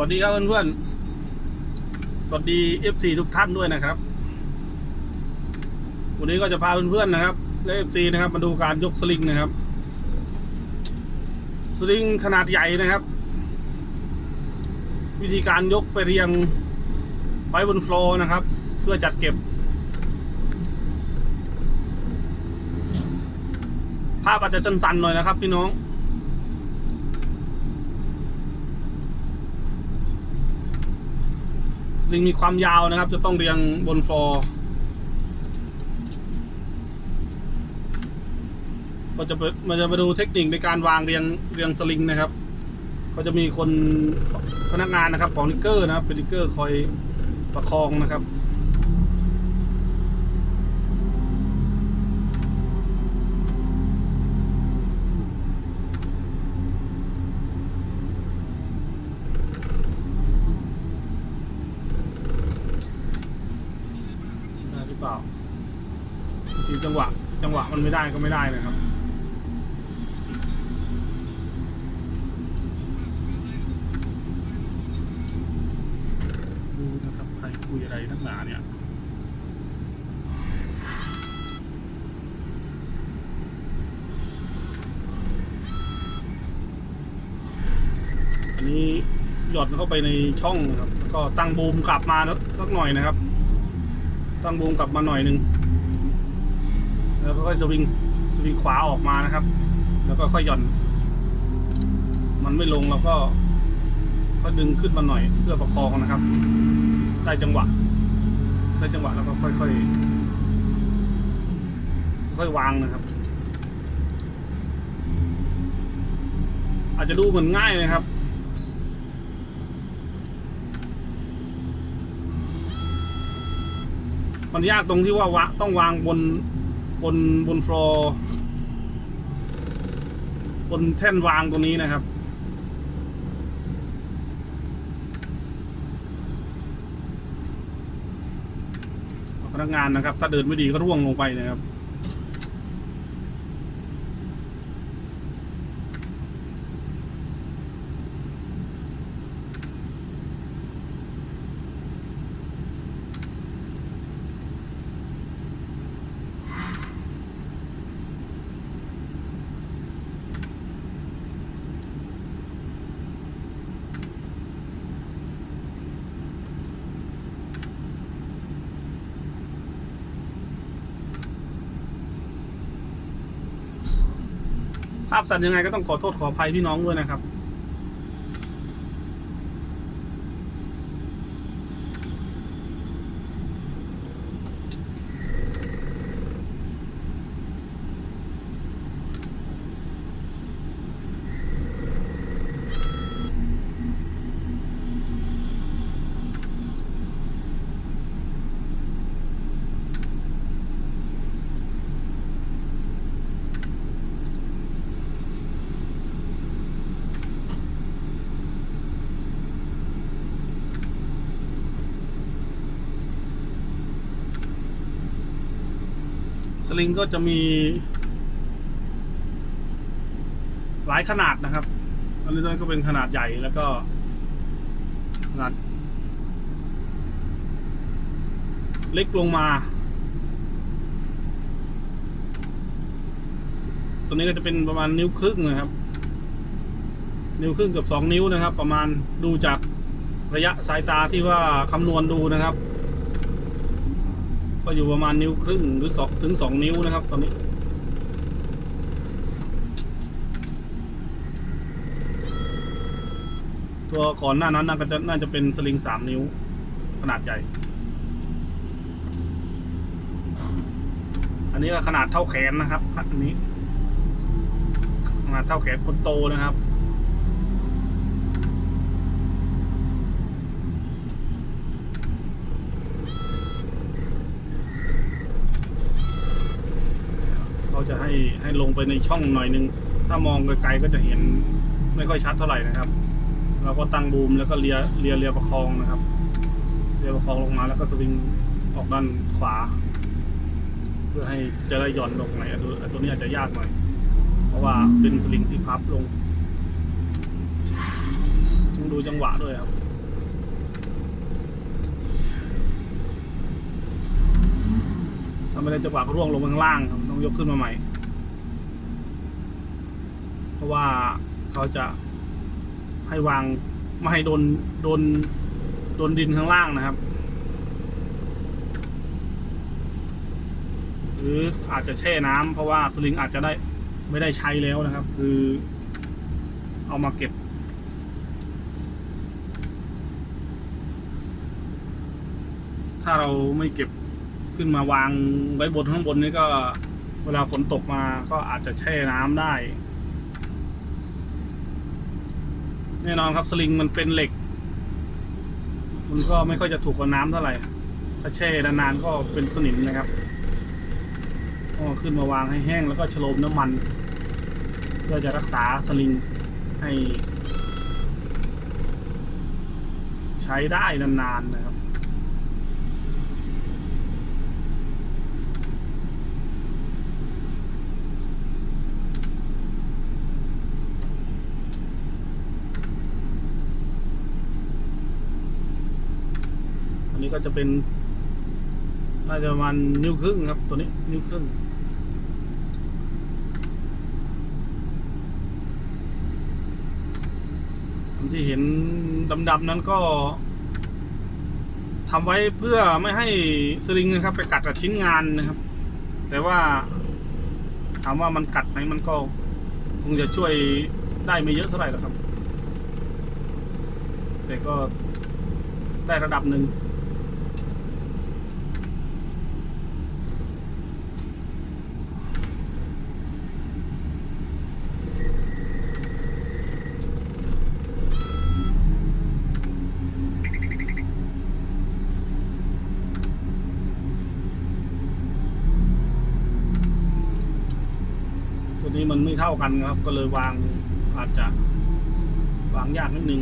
วัสดีครับเพื่อนๆ สวัสดี FC ทุกท่านด้วยนะครับ วันนี้ก็จะพาเพื่อนๆนะครับ และ FC นะครับ มาดูการยกสลิงนะครับ สลิงขนาดใหญ่นะครับ วิธีการยกไปเรียงไว้บนโฟลอร์นะครับ เพื่อจัดเก็บ ภาพอาจจะสั้นๆหน่อยนะครับพี่น้อง ลิงมีความยาวนะครับ จะต้องเรียงบนฟลอร์ก็จะมันจะมาดูเทคนิคในการวางเรียงเรียงสลิงนะครับเขาจะมีคนพนักงานนะครับของนิกเกอร์นะครับเป็นนิกเกอร์คอยประคองนะครับ ได้หรือเปล่าทีจังหวะ จังหวะมันไม่ได้ก็ไม่ได้นะครับดูนะครับใครคุยอะไรนักหนาเนี่ยอันนี้หยอดเข้าไปในช่องครับแล้วก็ตั้งบูมกลับมาสักหน่อยนะครับ ตั้งบูมกลับมาหน่อยหนึ่ง แล้วค่อยสวิงสวิงขวาออกมานะครับ แล้วก็ค่อยหย่อน มันไม่ลงเราก็ค่อยดึงขึ้นมาหน่อยเพื่อประคองนะครับ ได้จังหวะ ได้จังหวะแล้วก็ค่อยๆค่อยวางนะครับ อาจจะดูเหมือนง่ายนะครับมันยากตรงที่ว่าวะต้องวางบน บนบนฟลอร์บนแท่นวางตรงนี้นะครับ พนักงานนะครับ ถ้าเดินไม่ดีก็ร่วงลงไปนะครับ ภาพสัตว์ยังไงก็ต้องขอโทษขออภัยพี่น้องด้วยนะครับ สลิงก็จะมี หลายขนาดนะครับ อันนี้ก็เป็นขนาดใหญ่แล้วก็ ขนาด เล็กลงมา ตัวนี้ก็จะเป็นประมาณนิ้วครึ่งนะครับ นิ้วครึ่งกับสองนิ้วนะครับ ประมาณดูจากระยะสายตาที่ว่าคำนวณดูนะครับ ก็อยู่ประมาณนิ้วครึ่งหรือสองถึงสองนิ้วนะครับ ตอนนี้ ตัวก่อนหน้านั้นน่าจะน่าจะเป็นสลิงสามนิ้ว ขนาดใหญ่ อันนี้ก็ขนาดเท่าแขนนะครับอันนี้ ขนาดเท่าแขนคนโตนะครับ เขาจะให้ให้ลงไปในช่องหน่อยนึง ถ้ามองไกลๆก็จะเห็นไม่ค่อยชัดเท่าไหร่นะครับ เราก็ตั้งบูมแล้วก็เลียเลียเลียประคองนะครับเลียประคองลงมาแล้วก็สวิงออกด้านขวา เพื่อให้จะได้ย่อนลงไหนตัวนี้อาจจะยากหน่อยเพราะว่าเป็นสลิงที่พับลงต้องดูจังหวะด้วยครับทำอะไรจังหวะก็ร่วงลงข้างล่างครับ ยกขึ้นมาใหม่ เพราะว่าเขาจะให้วางไม่ให้โดนโดนโดนดินข้างล่างนะครับ หรืออาจจะแช่น้ำเพราะว่าสลิงอาจจะได้ไม่ได้ใช้แล้วนะครับ คือ เอามาเก็บถ้าเราไม่เก็บขึ้นมาวางไว้บนข้างบนนี้ก็ เวลาฝนตกมาก็อาจจะแช่น้ำได้ แน่นอนครับสลิงมันเป็นเหล็ก มันก็ไม่ค่อยจะถูกกับน้ำเท่าไหร่ ถ้าแช่นานๆก็เป็นสนิมนะครับก็ขึ้นมาวางให้แห้งแล้วก็ฉโลมน้ำมัน เพื่อจะรักษาสลิงให้ ใช้ได้นานๆนะครับ นี้ก็จะเป็นน่าจะประมาณนิ้วครึ่งครับ ตัวนี้นิ้วครึ่งที่เห็นดำๆนั้นก็ทำไว้เพื่อไม่ให้สลิงนะครับ ไปกัดกับชิ้นงานนะครับ แต่ว่าถามว่ามันกัดไหมมันก็คงจะช่วยได้ไม่เยอะเท่าไหร่หรอกครับ แต่ก็ได้ระดับหนึ่ง นี่มันไม่เท่ากันครับ ก็เลยวางอาจจะวางยากนิดนึง